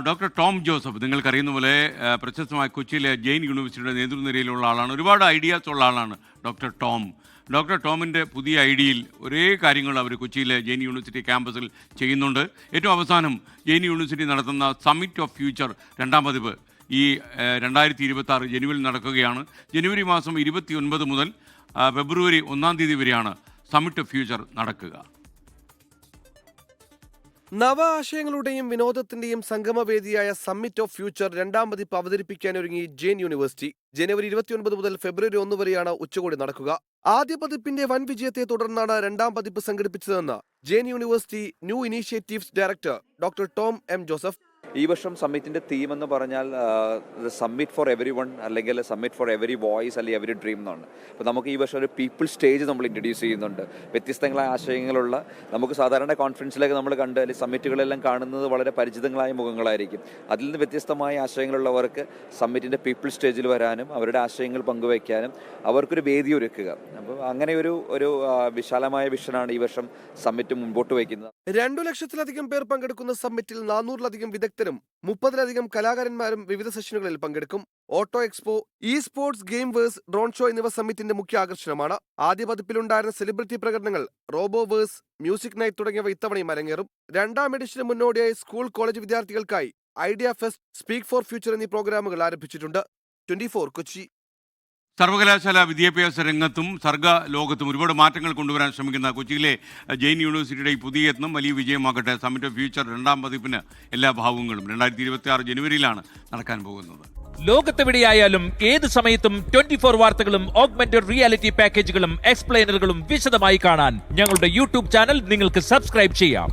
Doctor Tom Joseph നിങ്ങൾക്കറിയുന്ന പോലെ പ്രശസ്തമായ കൊച്ചിയിലെ ജെയിൻ യൂണിവേഴ്സിറ്റിയുടെ നേതൃനിരയിലുള്ള ആളാണ്. ഒരുപാട് ഐഡിയാസ് ഉള്ള ആളാണ് ഡോക്ടർ ടോം. ഡോക്ടർ ടോമിന്റെ പുതിയ ഐഡിയയിൽ ഒരേ കാര്യങ്ങൾ അവർ കൊച്ചിയിലെ ജെയിൻ യൂണിവേഴ്സിറ്റി ക്യാമ്പസിൽ ചെയ്യുന്നുണ്ട്. ഏറ്റവും അവസാനം ജെയിൻ യൂണിവേഴ്സിറ്റി നടത്തുന്ന സമ്മിറ്റ് ഓഫ് ഫ്യൂച്ചർ രണ്ടാം പതിവ് ഈ രണ്ടായിരത്തി ഇരുപത്തി ആറ് ജനുവരിയിൽ നടക്കുകയാണ്. ജനുവരി മാസം ഇരുപത്തി ഒൻപത് മുതൽ ഫെബ്രുവരി ഒന്നാം തീയതി വരെയാണ് സമ്മിറ്റ് ഓഫ് ഫ്യൂച്ചർ നടക്കുക. നവ ആശയങ്ങളുടെയും വിനോദത്തിന്റെയും സംഗമവേദിയായ സമ്മിറ്റ് ഓഫ് ഫ്യൂച്ചർ രണ്ടാം പതിപ്പ് അവതരിപ്പിക്കാനൊരുങ്ങി ജെയിൻ യൂണിവേഴ്സിറ്റി ജനുവരി ഇരുപത്തിയൊൻപത് മുതൽ ഫെബ്രുവരി ഒന്ന് വരെയാണ് ഉച്ചകോടി നടക്കുക. ആദ്യ പതിപ്പിന്റെ വൻ വിജയത്തെ തുടർന്നാണ് രണ്ടാം പതിപ്പ് സംഘടിപ്പിച്ചതെന്ന് Jain university new initiatives director doctor Tom M Joseph ഈ വർഷം സമ്മിറ്റിന്റെ തീം എന്ന് പറഞ്ഞാൽ സമ്മിറ്റ് ഫോർ എവറി വൺ അല്ലെങ്കിൽ സമ്മിറ്റ് ഫോർ എവറി വോയിസ് അല്ലെങ്കിൽ എവറി ഡ്രീം എന്നാണ്. അപ്പോൾ നമുക്ക് ഈ വർഷം ഒരു പീപ്പിൾ സ്റ്റേജ് നമ്മൾ ഇൻട്രൊഡ്യൂസ് ചെയ്യുന്നുണ്ട്. വ്യത്യസ്തങ്ങളായ ആശയങ്ങളുള്ള നമുക്ക് സാധാരണ കോൺഫറൻസിലൊക്കെ നമ്മൾ കണ്ട് അല്ലെങ്കിൽ സമ്മിറ്റുകളെല്ലാം കാണുന്നത് വളരെ പരിചിതങ്ങളായ മുഖങ്ങളായിരിക്കും. അതിൽ നിന്ന് വ്യത്യസ്തമായ ആശയങ്ങളുള്ളവർക്ക് സമ്മിറ്റിന്റെ പീപ്പിൾ സ്റ്റേജിൽ വരാനും അവരുടെ ആശയങ്ങൾ പങ്കുവയ്ക്കാനും അവർക്കൊരു വേദി ഒരുക്കുക. അപ്പോൾ അങ്ങനെ ഒരു ഒരു വിശാലമായ വിഷനാണ് ഈ വർഷം സമ്മിറ്റ് മുമ്പോട്ട് വയ്ക്കുന്നത്. രണ്ടു ലക്ഷത്തിലധികം പേർ പങ്കെടുക്കുന്ന സമ്മിറ്റിൽ നാനൂറിലധികം വിദഗ്ധരും മുപ്പതിലധികം കലാകാരന്മാരും വിവിധ സെഷനുകളിൽ പങ്കെടുക്കും. Auto expo e sports gameverse drone show എന്നിവ സമ്മിറ്റിന്റെ മുഖ്യ ആകർഷണമാണ്. ആദ്യ പതിപ്പിലുണ്ടായിരുന്ന സെലിബ്രിറ്റി പ്രകടനങ്ങൾ റോബോ വേഴ്സ് മ്യൂസിക് നൈറ്റ് തുടങ്ങിയവ ഇത്തവണയും അരങ്ങേറും. രണ്ടാം എഡിഷന് മുന്നോടിയായി സ്കൂൾ കോളേജ് വിദ്യാർത്ഥികൾക്കായി idea fest speak for future എന്നീ പ്രോഗ്രാമുകൾ ആരംഭിച്ചിട്ടുണ്ട്. ട്വന്റി കൊച്ചി. സർവകലാശാല വിദ്യാഭ്യാസ രംഗത്തും സർഗ ലോകത്തും ഒരുപാട് മാറ്റങ്ങൾ കൊണ്ടുവരാൻ ശ്രമിക്കുന്ന കൊച്ചിയിലെ ജെയിൻ യൂണിവേഴ്സിറ്റിയുടെ ഈ പുതിയ യത്നം വലിയ വിജയമാകട്ടെ. സമ്മിറ്റ് ഓഫ് ഫ്യൂച്ചർ രണ്ടാം പതിപ്പിന് എല്ലാ ഭാവങ്ങളും രണ്ടായിരത്തി ഇരുപത്തി ആറ് ജനുവരിയിലാണ് നടക്കാൻ പോകുന്നത്. ലോകത്തെവിടെയായാലും ഏത് സമയത്തും ട്വന്റി ഫോർ വാർത്തകളും ഓഗ്മെന്റഡ് റിയാലിറ്റി പാക്കേജുകളും എക്സ്പ്ലെയിനറുകളും വിശദമായി കാണാൻ ഞങ്ങളുടെ യൂട്യൂബ് ചാനൽ നിങ്ങൾക്ക് സബ്സ്ക്രൈബ് ചെയ്യാം.